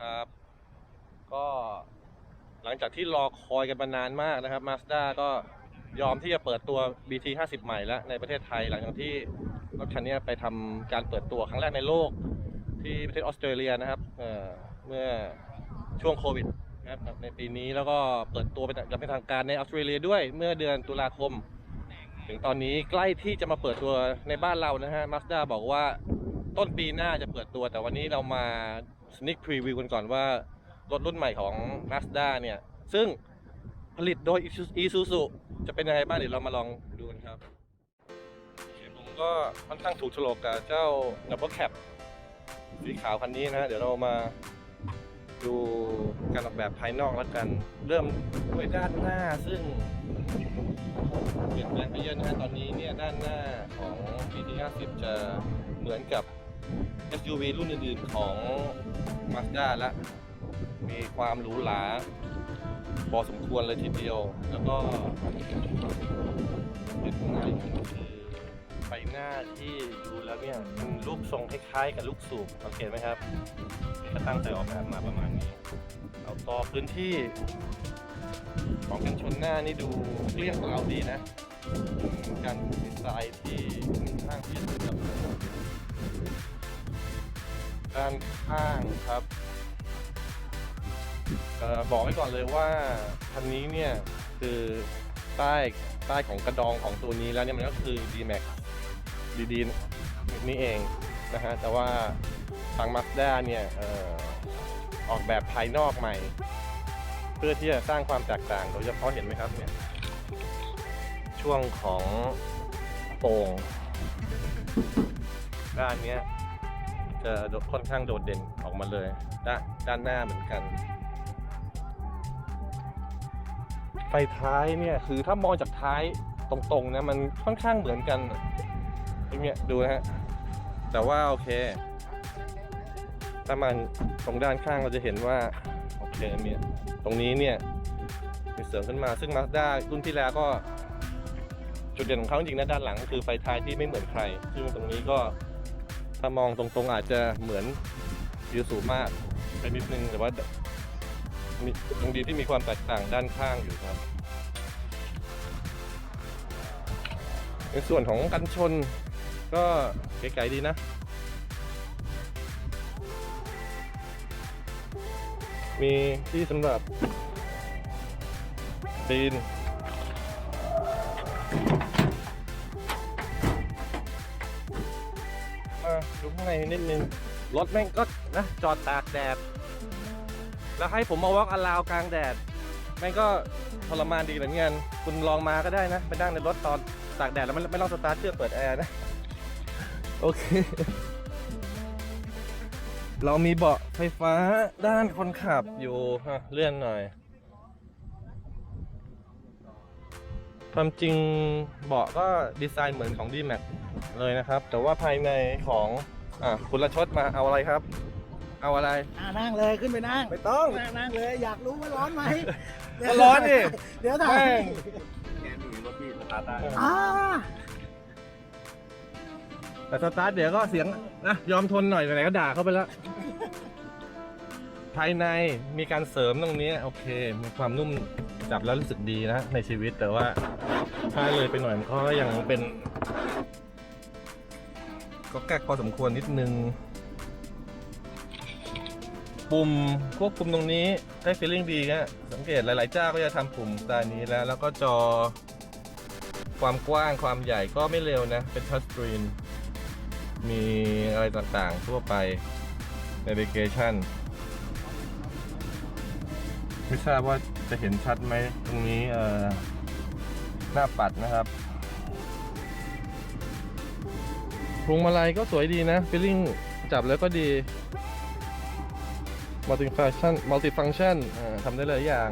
ครับ ก็หลังจากที่รอคอยกันมานานมากนะครับ Mazda ก็ยอมที่จะเปิดตัว BT 50 ใหม่แล้วในประเทศไทยหลังจากที่รถคันนี้ไปทำการเปิดตัวครั้งแรกในโลกที่ประเทศออสเตรเลียนะครับเเมื่อช่วงโควิดนะครับในปีนี้แล้วก็เปิดตัวเป็นอย่างเป็นทางการในออสเตรเลียด้วยเมื่อเดือนตุลาคม ถึงตอนนี้ใกล้ที่จะมาเปิดตัวในบ้านเรานะฮะ Mazda บอกว่าต้นปีหน้าจะเปิดตัวแต่วันนี้เรามา sneak preview กันก่อนว่า รถรุ่นใหม่ของ Mazda เนี่ย ซึ่งผลิตโดย Isuzu จะเป็นยังไงบ้างเดี๋ยวเรามาลองดูกันครับผมก็ค่อนข้างถูกโฉลกกับเจ้า Double Cab สีขาวคันนี้นะฮะเดี๋ยวเรามาดูการออกแบบภายนอกแล้วกัน เริ่มด้วยด้านหน้าซึ่งเปลี่ยนแปลงไปเยอะนะฮะตอนนี้เนี่ยด้านหน้าของ PT 50 จะเหมือนกับ SUV รุ่นอื่นๆของ Mazda ละมีความหรูหราพอสมควรเลยทีเดียว แล้วก็จุดข้างในคือไฟหน้าที่ดูแล้วเนี่ยมันรูปทรงคล้ายๆกับลูกสูบสังเกตไหมครับก็ตั้งใจออกแบบมาประมาณนี้เอาต่อพื้นที่ ของกันชนหน้านี่ดูเกลี้ยงเกลาดีนะเป็นการดีไซน์ที่ค่อนข้างที่จะแบบ ด้านข้างครับออบอกไว้ก่อนเลยว่าคันนี้เนี่ยคือใต้ใต้ของกระดองของตัวนี้แล้วเนี่ยมันก็คือ D-Max ดีๆนี่เองนะฮะแต่ว่าทาง Mazda เนี่ยออออกแบบภายนอกใหม่ เพื่อที่จะสร้างความแตกต่างโดยเฉพาะเห็นไหมครับเนี่ยช่วงของโป่งด้านเนี้ย จะค่อนข้างโดดเด่นออกมาเลยด้านด้านหน้าเหมือนกัน ไฟท้ายเนี่ยคือถ้ามองจากท้ายตรงๆนะมันค่อนข้างเหมือนกันอย่างเงี้ยดูนะฮะแต่ว่าโอเคถ้ามันตรงด้านข้างเราจะเห็นว่าโอเคเนี่ยตรงนี้เนี่ยมีเสริมขึ้นมาซึ่ง Mazda รุ่นที่แล้วก็จุดเด่นของเขาจริงๆนะด้านหลังคือไฟท้ายที่ไม่เหมือนใคร ซึ่งตรงนี้ก็ ถ้ามองตรงๆอาจจะเหมือนยูสูงมากไปนิดนึงแต่ว่ามีตรงดีที่มีความแตกต่างด้านข้างอยู่ครับ ในส่วนของกันชนก็เก๋ๆดีนะ มีที่สำหรับตีน ในนิดนึง รถแม่งก็นะจอดตากแดด แล้วให้ผมมาวอล์กอลาวกลางแดด แม่งก็ทรมานดีเหมือนกัน คุณลองมาก็ได้นะ ไปนั่งในรถตอนตากแดดแล้วไม่ไม่ต้องสตาร์ทเครื่องเปิดแอร์นะ โอเค เรามีเบาะไฟฟ้าด้านคนขับอยู่ฮะเลื่อนหน่อย ความจริงเบาะก็ดีไซน์เหมือนของ D-Max เลยนะครับ แต่ว่าภายในของ อะคุณละชดมาเอาอะไรครับ เอาอะไร อ่านั่งเลยขึ้นไปนั่งไม่ต้อง นั่งนั่งเลยอยากรู้ว่าร้อนไหมก็ร้อนดิ เดี๋ยวถ่ายแม่ง แกมีรถพี่สตาร์ทได้อ่าแต่สตาร์ทเดี๋ยวก็เสียงนะยอมทนหน่อยไหนๆก็ด่าเข้าไปแล้ว ภายในมีการเสริมตรงนี้ โอเค มีความนุ่มจับแล้วรู้สึกดีนะ ในชีวิตแต่ว่า ถ้าเลยไปหน่อยมันก็ยังเป็น ก็แก๊กพอสมควรนิดนึง ปุ่มควบคุมตรงนี้ได้ฟีลลิ่งดีนะสังเกตหลายๆเจ้าก็จะทำปุ่มสไตล์นี้แล้ว แล้วก็จอความกว้างความใหญ่ก็ไม่เร็วนะ เป็นทัชสกรีนมีอะไรต่างๆ ทั่วไป navigation ไม่ทราบว่าจะเห็นชัดไหมตรงนี้เอ่อหน้าปัดนะครับ พวงมาลัยก็สวยดีนะฟีลลิ่งจับแล้วก็ดี multi-function multi-function อ่าทำได้หลายอย่าง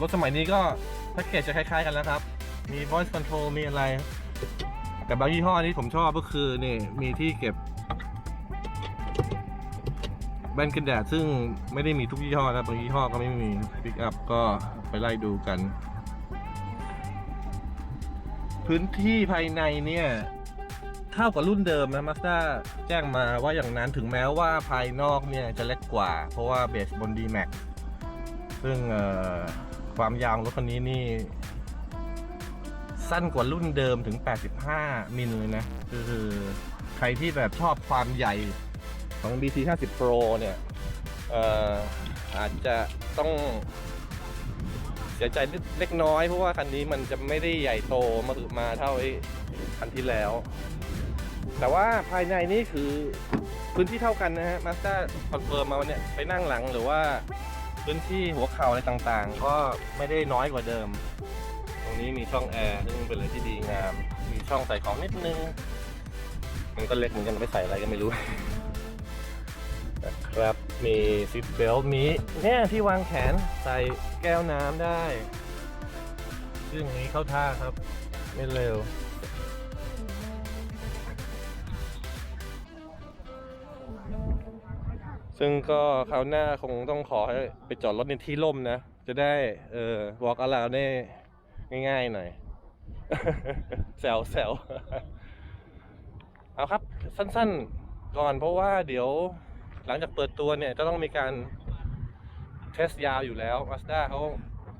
รถสมัยนี้ก็แพ็กเกจจะคล้ายๆกันแล้วครับ มี voice control มีอะไร แต่บางยี่ห้อนี้ผมชอบก็คือนี่มีที่เก็บแว่นกันแดดซึ่งไม่ได้มีทุกยี่ห้อนะบางยี่ห้อก็ไม่มีปิกอัพก็ไปไล่ดูกัน พื้นที่ภายในเนี่ย เท่ากับรุ่นเดิมนะมาสด้าแจ้งมาว่าอย่างนั้นถึงแม้ว่าภายนอกเนี่ยจะเล็กกว่า เพราะว่าเบสบน d m a x ซึ่งเอ่อความยาวของรถคันนี้นี่ สั้นกว่ารุ่นเดิมถึง 85 มิลเลยนะคือใครที่แบบชอบความใหญ่ของ BT 50 Pro เนี่ยเอ่ออาจจะต้องเสียใจเล็กน้อยเพราะว่าคันนี้มันจะไม่ได้ใหญ่โตมามาเท่าไอ้คันที่แล้ว แต่ว่าภายในนี่คือพื้นที่เท่ากันนะฮะมาสด้าคอนเฟิร์มมาวันเนี้ยไปนั่งหลังหรือว่าพื้นที่หัวเข่าอะไรต่างๆ ก็ไม่ได้น้อยกว่าเดิม ตรงนี้มีช่องแอร์ซึ่งเป็นอะไรที่ดีงาม มีช่องใส่ของนิดนึง มันก็เล็กเหมือนกันไม่ใส่อะไรก็ไม่รู้ นะครับ มีซิปเบลมีเนี่ยที่วางแขนใส่แก้วน้ำได้ ซึ่งนนี้เข้าท่าครับ ไม่เร็ว ซึ่งก็คราวหน้าคงต้องขอให้ไปจอดรถในที่ร่มนะ จะได้เออ walk around ได้ง่ายๆหน่อยแซวแซวเอาครับ สั้นๆ ก่อนเพราะว่าเดี๋ยวหลังจากเปิดตัวเนี่ยจะต้องมีการเทสยาวอยู่แล้ว Mazda เขา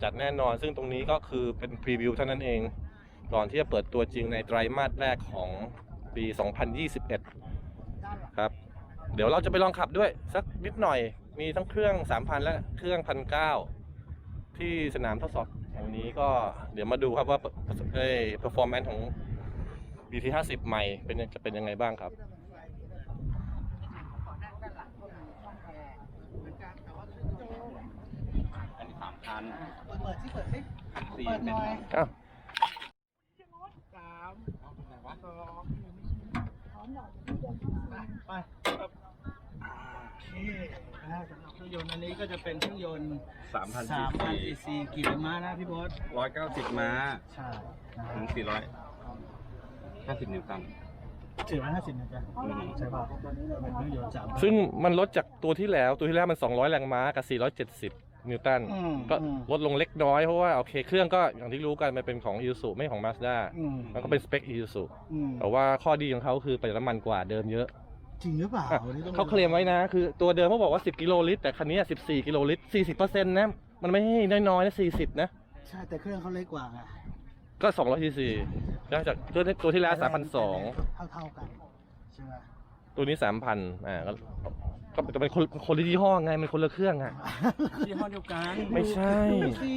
จัดแน่นอน ซึ่งตรงนี้ก็คือเป็นพรีวิวเท่านั้นเอง ก่อนที่จะเปิดตัวจริงในไตรมาสแรกของปี 2021 ดี๋ยวเราจะไปลองขับด้วย สักนิดหน่อยมีทั้งเครื่อง 3,000 และเครื่อง1,900ที่สนามทดสอบแห่งนี้ก็เดี๋ยวมาดูครับว่าเอ้ย performance ของ BT 50ใหม่เป็นจะเป็นยังไงบ้างครับอันนี้สามพันเปิดสิเปิดสิสี่เปิดหเป็นน่อยอ้าวสามสองไป โอเคนะสำหรับเครื่องยนต์อันนี้ก็จะเป็นเครื่องยนต์สามพันสามพันสี่ซีซีกี่แรงม้านะพี่บอสร้อยเก้าสิบม้า ใช่นะคถึรับงสี่ร้อยห้าสิบนิวตัน สี่ร้อยห้าสิบนะจ๊ะอืมใช่ป่ะเป็นเครื่องยนต์สามพัน ซึ่งมันลดจากตัวที่แล้วตัวที่แล้วมัน 200 แรงม้ากับ 470 นิวตัน อืมก็อืม ลดลงเล็กน้อยเพราะว่าโอเคเครื่องก็อย่างที่รู้กันมันเป็นของ i s u ไม่ของ Mazda อืมมันก็เป็นสเปค i s u อืมแต่ว่าข้อดีของเขาคือประหยัดน้ำมันกว่าเดิมเยอะ จริงหรือเปล่าอะวันนี้ต้องเขาเคลมไว้นะ คือตัวเดิมเขาบอกว่า 10 กิโลลิตร แต่คันนี้ 14 กิโลลิตร 40%นะ มันไม่ให้น้อยๆนะ40 นะ ใช่ แต่เครื่องเขาเล็กกว่าไงก็200 cc นะจากตัวที่ตัวที่แล้ว3,200เท่าเท่าๆกันใช่ไหม ตัวนี้3,000อ่าก็ก็จะเป็นคนคนละยี่ห้อไงมันคนละเครื่องอะ ยี่ห้อเดียวกันไม่ใช่สิ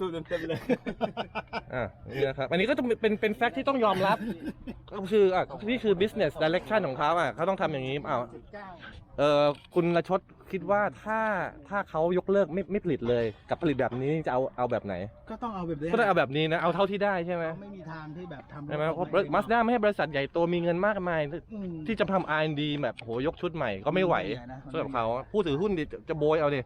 สูตรเต็มๆเลยอะนี่นะครับอันนี้ก็ต้องเป็นเป็นแฟกต์ที่ต้องยอมรับ ก็คืออะนี่คือ business direction ของเขาอะเขาต้องทำอย่างนี้อ้าวสิบ เก้าเออคุณละชดคิดว่าถ้าถ้าเขายกเลิกไม่ไม่ผลิตเลยกับผลิตแบบนี้จะเอาเอาแบบไหน ก็ต้องเอาแบบนี้ก็ต้องเอาแบบนี้นะเอาเท่าที่ได้ใช่ไหมไม่มีทางที่แบบทำใช่ไหมเพราะมาสด้าไม่ให้บริษัทใหญ่โตมีเงินมากมายอืมที่จะทำ R&D แบบโหยกชุดใหม่ก็ไม่ไหวไม่ไหวนะสำหรับเขาผู้ถือหุ้นดิจะโบยเอาดิ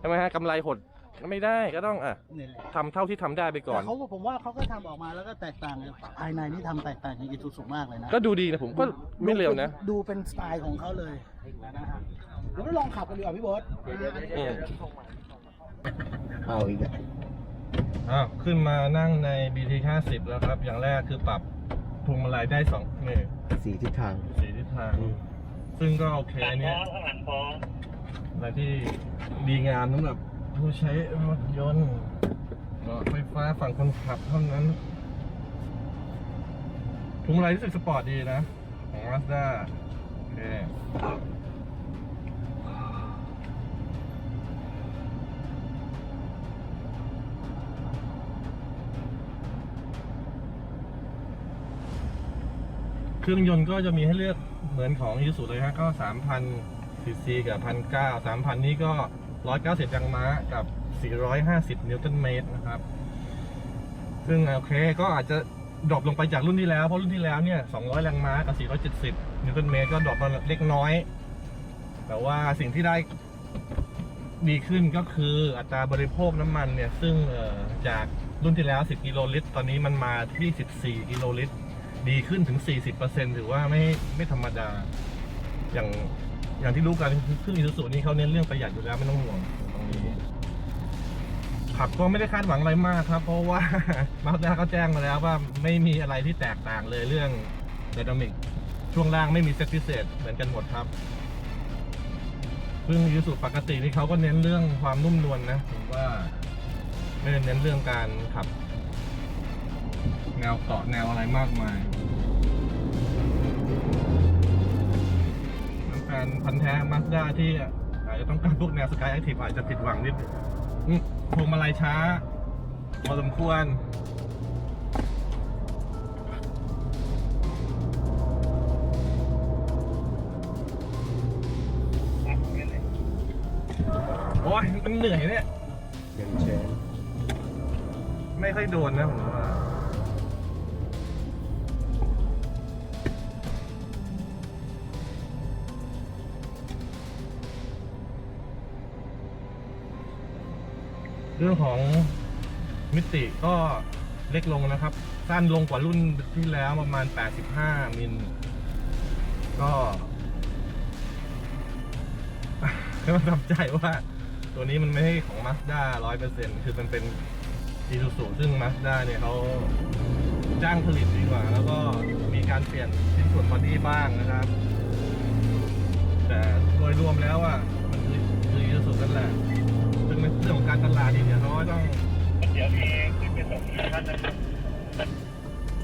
ใช่ไหมฮะกำไรหดก็ ไม่ได้ก็ต้องอะนี่แหละทำเท่าที่ทำได้ไปก่อน แต่เขาผมว่าเขาก็ทำออกมาแล้วก็แตกต่างกันภายในนี่ทำแตกต่างจากอีซูซูมากเลยนะก็ดูดีนะผมก็ไม่เร็วนะ ดูเป็นสไตล์ของเขาเลยนะฮะเดี๋ยวไปลองขับกันดีกว่าพี่โบ๊ทอืม เอาอีกอ้าวขึ้นมานั่งใน BT 50แล้วครับ อย่างแรกคือปรับพวงมาลัยได้สองนี่สีทิศทางสีทิศทาง ซึ่งก็โอเคเนี่ยอะไรที่ดีงามสำหรับ ผู้ใช้รถยนต์เบาไฟฟ้าฝั่งคนขับเท่านั้นพวงมาลัยรู้สึกสปอร์ตดีนะ ของ Mazda โอเคเครื่องยนต์ก็จะมีให้เลือกเหมือนของยูสุเลยฮะก็ 3,000ซีซีกับ 1,900 3,000 นี้ก็ 190แรงม้ากับ 450 นิวตันเมตรนะครับ ซึ่งโอเคก็อาจจะดรอปลงไปจากรุ่นที่แล้ว เพราะรุ่นที่แล้วเนี่ย 200 แรงม้ากับ 470 นิวตันเมตรก็ดรอปมาเล็กน้อย แต่ว่าสิ่งที่ได้ดีขึ้นก็คืออัตราบริโภคน้ำมันเนี่ย ซึ่งเอ่อจากรุ่นที่แล้ว 10 กิโลลิตร ตอนนี้มันมาที่ 14 กิโลลิตร ดีขึ้นถึง 40%ถือว่าไม่ไม่ธรรมดา อย่าง อย่างที่รู้กันเครื่องอิซูซูนี่เขาเน้นเรื่องประหยัดอยู่แล้วไม่ต้องห่วงตรงนี้ขับก็ไม่ได้คาดหวังอะไรมากครับ เพราะว่ามาสด้าก็แจ้งมาแล้วว่าไม่มีอะไรที่แตกต่างเลยเรื่อง d y นามิกช่วงล่างไม่มีเซตพิเศษเหมือนกันหมดครับซึ่องยูสุปกตินี่เขาก็เน้นเรื่องความนุ่มนวลนะผมว่าไม่ได้เน้นเรื่องการขับแนวเกาะแนวอะไรมากมาย ฟนพันธ์แท้มาสด้าที่อาจจะต้องการพวกแนวสกายแอคทีฟอาจจะผิดหวังนิดนึงอืมพวงมาลัยช้าพอสมควรโอ้ยมันเหนื่อยเนี่ยเงินเชนไม่ค่อยโดนนะผมว่า เรื่องของมิติก็เล็กลงนะครับ สั้นลงกว่ารุ่นที่แล้วประมาณ 85 มิล ก็ก็ประทับใจว่าตัวนี้มันไม่ใช่ของ Mazda 100%คือมันเป็นอีซูซูซึ่งมาสด้าเนี่ยเขาจ้างผลิตดีกว่า แล้วก็มีการเปลี่ยนชิ้นส่วนบอดี้บ้างนะครับ แต่โดยรวมแล้วอะมันคือคืออีซูซูนั่นแหละ ซึ่งในเรื่องของการตลาดเนี่ยเขาก็ต้องเดี๋ยวมีขึ้นไปส่งที่ท่านนะครับ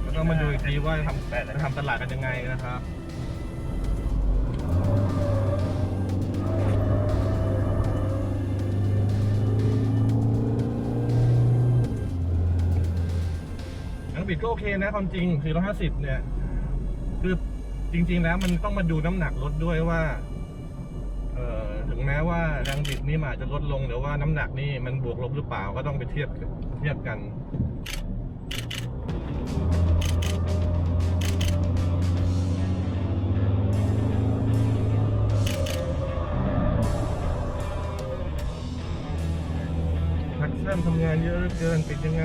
ก็ต้องมาดูอีกทีว่าจะทำจะทำตลาดกันยังไงนะครับนังบิดก็โอเคนะความจริงคือ150เนี่ยคือจริง ๆ แล้วมันต้องมาดูน้ำหนักรถด้วยว่า ม้ว่าแรงบิดนี่มันอาจจะลดลงแต่ว่าน้ำหนักนี่มันบวกลบหรือเปล่าก็ต้องไปเทียบเทียบกันทักชั่นทำงานเยอะเหลือเกินปิดยังไง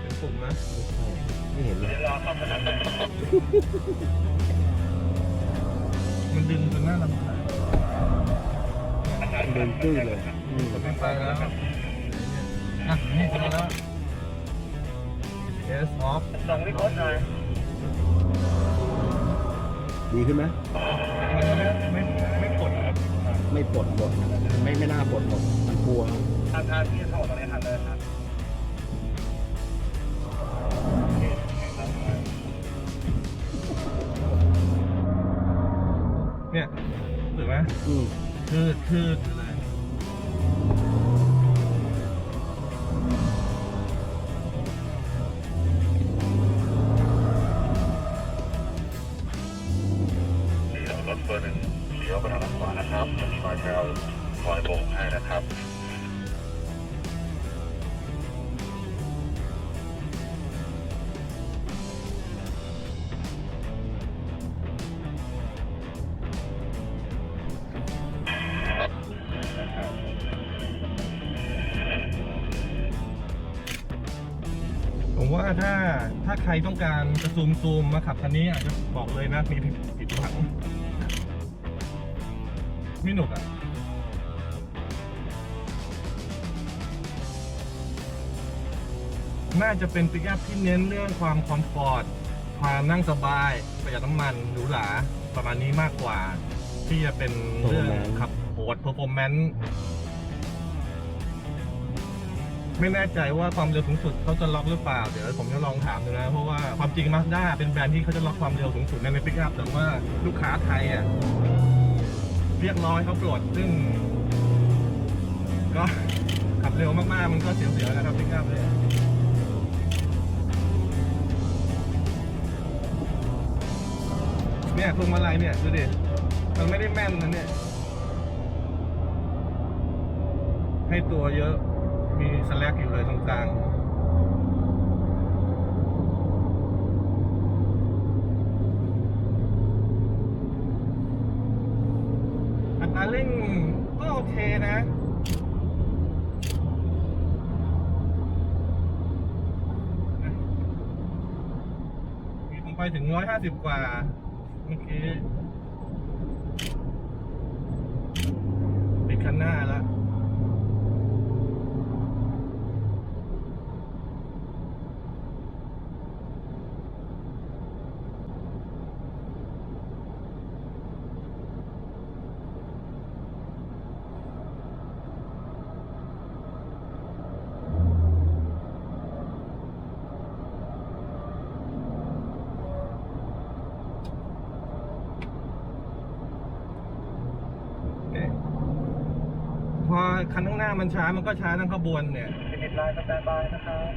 เป็นปุ่มนะไม่เห็นเลยรอเข้ามาทำเลยมันดึงจนหน้าลำคาญ เดินตื้อเลยอืมไม่ไปแล้วอะนี่เจอแล้ว S off ส่งรีโค้ดหน่อยดีขึ้นไหมมันไม่ไม่ไม่กดครับไม่ปลดหมดไม่ไม่น่าปลดหมดมันกลัว ทางทางที่เข้าตรงนี้ทางเดินครับเนี่ยถูกไหมอืม คือคือ เบอร์หนึ่งเลี้ยวไปทางด้านขวานะครับจะมีมาแถวคอยโบกให้นะครับผมว่าถ้าถ้าใครต้องการจะซูมซูมมาขับคันนี้อาจจะบอกเลยนะมีผิดผิดหวัง ไม่หนุกอะน่าจะเป็นปิกอัพที่เน้นเรื่องความคอมฟอร์ต ความนั่งสบาย ประหยัดน้ำมันหรูหราประมาณนี้มากกว่า ที่จะเป็นเรื่อง Performance ขับโหด performance ไม่แน่ใจว่าความเร็วสูงสุดเขาจะล็อกหรือเปล่า เดี๋ยวผมจะลองถามดูนะ เพราะว่าความจริงมาสด้าเป็นแบรนด์ที่เขาจะล็อกความเร็วสูงสุดในปิกอัพแต่ว่าลูกค้าไทยอะ เรียกร้องให้เขาปลดซึ่ง ก็ขับเร็วมากๆ มันก็เสียวๆนะครับปิกอัพเลยเนี่ยพวงมาลัยเนี่ยดูดิ มันไม่ได้แม่นนะเนี่ย ให้ตัวเยอะ มีสแลกอยู่เลยตรงกลาง อัตราเร่งก็โอเคนะมีผมไปถึงร้อยห้าสิบกว่าเมื่อกี้ปิดคันหน้าแล้ว คันข้างหน้ามันช้ามันก็ช้าทั้งขบวนเนี่ยติดไลน์สแตนบายนะครับ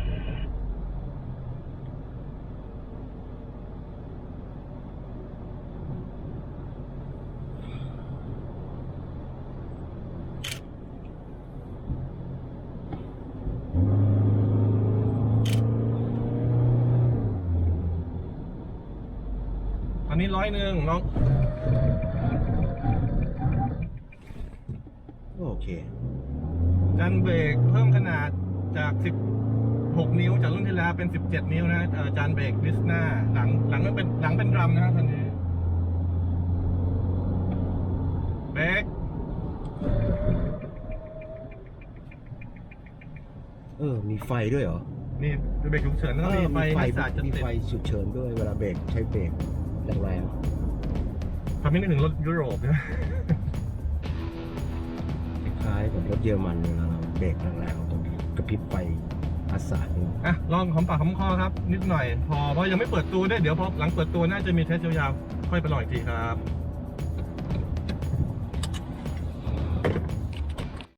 อันนี้ร้อยหนึ่งน้อง โอเค กันเบรกเพิ่มขนาดจาก 16 นิ้วจากรุ่นที่แล้วเป็น 17 นิ้วนะเอ่อจานเบรกดิสหน้า หลังหลังมันเป็นหลังเป็นดรัมนะครับคันนี้เบรกเออ มีไฟด้วยเหรอ นี่เบรกฉุกเฉินต้องมีไฟเออให้สาดจะมีติดไฟฉุกเฉินด้วยเวลาเบรกใช้เบรกแรงทำให้นึกถึงรถยุโรปนะๆคล้ายกับรถเยอรมันเวลาเราเบรกแรงๆตรงนี้กระพริบไฟอาสาดนี่อะลองของปากของคอครับ นิดหน่อย พอเพราะยังไม่เปิดตัวด้วยเดี๋ยวพอหลังเปิดตัวน่าจะมีเทสยาวๆค่อยไปลองอีกทีครับ